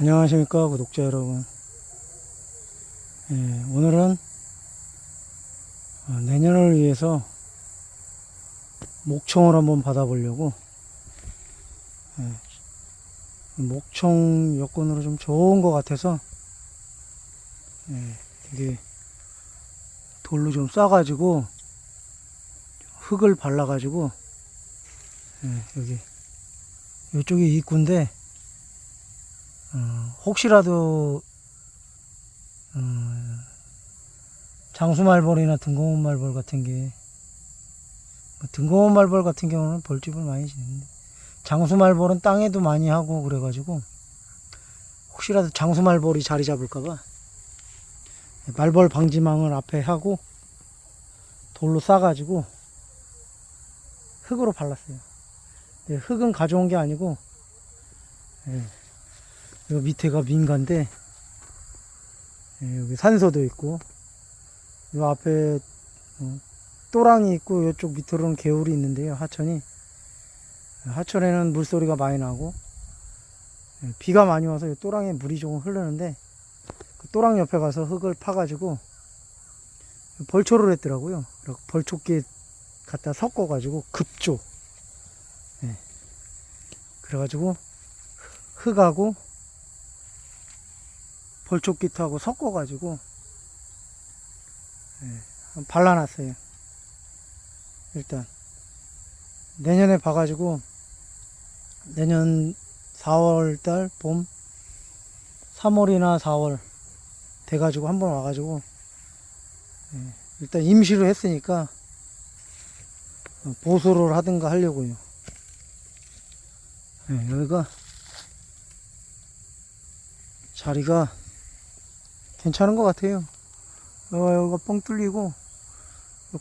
안녕하십니까 구독자 여러분. 예, 오늘은 어, 내년을 위해서 목청을 한번 받아보려고 예, 목청 여건으로 좀 좋은 것 같아서 예, 이게 돌로 좀 싸가지고 흙을 발라가지고 예, 여기 이쪽이 입구인데 어, 혹시라도 어, 장수말벌이나 등고운말벌 같은 게뭐 등고운말벌 같은 경우는 벌집을 많이 짓는데 장수말벌은 땅에도 많이 하고 그래가지고 혹시라도 장수말벌이 자리 잡을까봐 말벌 방지망을 앞에 하고 돌로 싸가지고 흙으로 발랐어요. 네, 흙은 가져온 게 아니고 예, 요 밑에가 민가인데 예, 여기 산소도 있고 요 앞에 어, 또랑이 있고 요쪽 밑으로는 개울이 있는데요 하천이. 하천에는 물소리가 많이 나고 예, 비가 많이 와서 요 또랑에 물이 조금 흐르는데 그 또랑 옆에 가서 흙을 파가지고 벌초를 했더라고요. 벌초끼 갖다 섞어가지고 급조. 예. 그래가지고 흙하고 벌초기트하고 섞어가지고 예, 발라놨어요. 일단 내년에 봐가지고 내년 4월달 봄 3월이나 4월 돼가지고 한번 와가지고 예, 일단 임시로 했으니까 어, 보수를 하든가 하려고요. 예, 여기가 자리가 괜찮은 것 같아요. 어, 여기가 뻥 뚫리고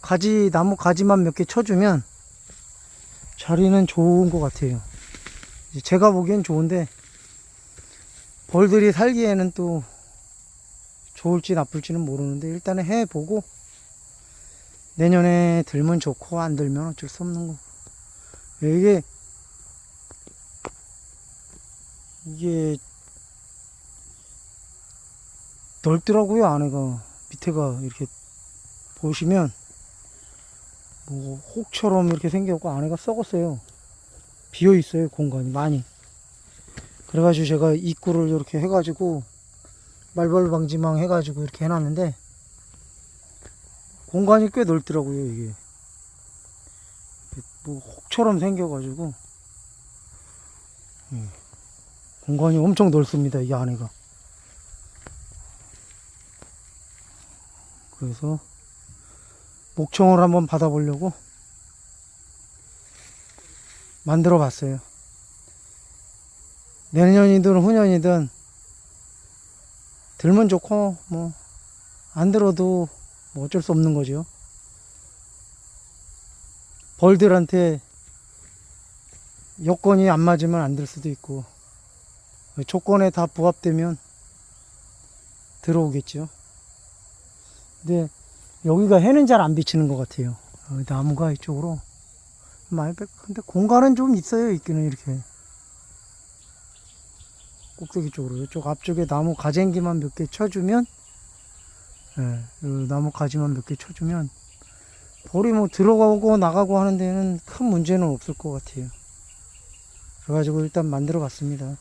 가지 나무 가지만 몇 개 쳐주면 자리는 좋은 것 같아요. 제가 보기엔 좋은데 벌들이 살기에는 또 좋을지 나쁠지는 모르는데 일단은 해보고 내년에 들면 좋고 안 들면 어쩔 수 없는 거. 이게 이게 넓더라고요 안에가. 밑에가 이렇게 보시면 뭐 혹처럼 이렇게 생겼고 안에가 썩었어요. 비어 있어요 공간이 많이. 그래가지고 제가 입구를 이렇게 해가지고 말벌 방지망 해가지고 이렇게 해놨는데 공간이 꽤 넓더라고요 이게. 뭐 혹처럼 생겨가지고. 예. 공간이 엄청 넓습니다 이 안에가 그래서 목청을 한번 받아보려고 만들어 봤어요. 내년이든 후년이든 들면 좋고 뭐 안 들어도 뭐 어쩔 수 없는 거죠. 벌들한테 여건이 안 맞으면 안 될 수도 있고 조건에 다 부합되면 들어오겠죠. 근데 여기가 해는 잘 안 비치는 것 같아요. 어, 나무가 이쪽으로 많이 뺐. 근데 공간은 좀 있어요. 있기는 이렇게 꼭대기 쪽으로 이쪽 앞쪽에 나무 가쟁기만 몇 개 쳐주면, 예, 이 나무 가지만 몇 개 쳐주면 벌이 뭐 들어가고 나가고 하는 데는 큰 문제는 없을 것 같아요. 그래가지고 일단 만들어 봤습니다.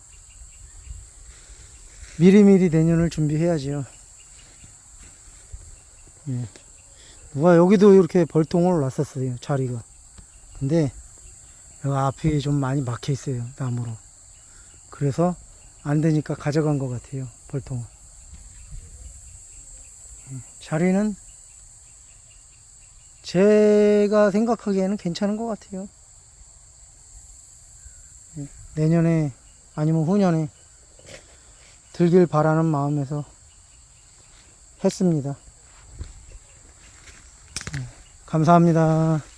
미리미리 내년을 준비해야지요. 예. 누가 여기도 이렇게 벌통을 놨었어요 자리가 근데 여기 앞이 좀 많이 막혀 있어요 나무로 그래서 안 되니까 가져간 것 같아요 벌통을 예. 자리는 제가 생각하기에는 괜찮은 것 같아요 예. 내년에 아니면 후년에 들길 바라는 마음에서 했습니다. 감사합니다.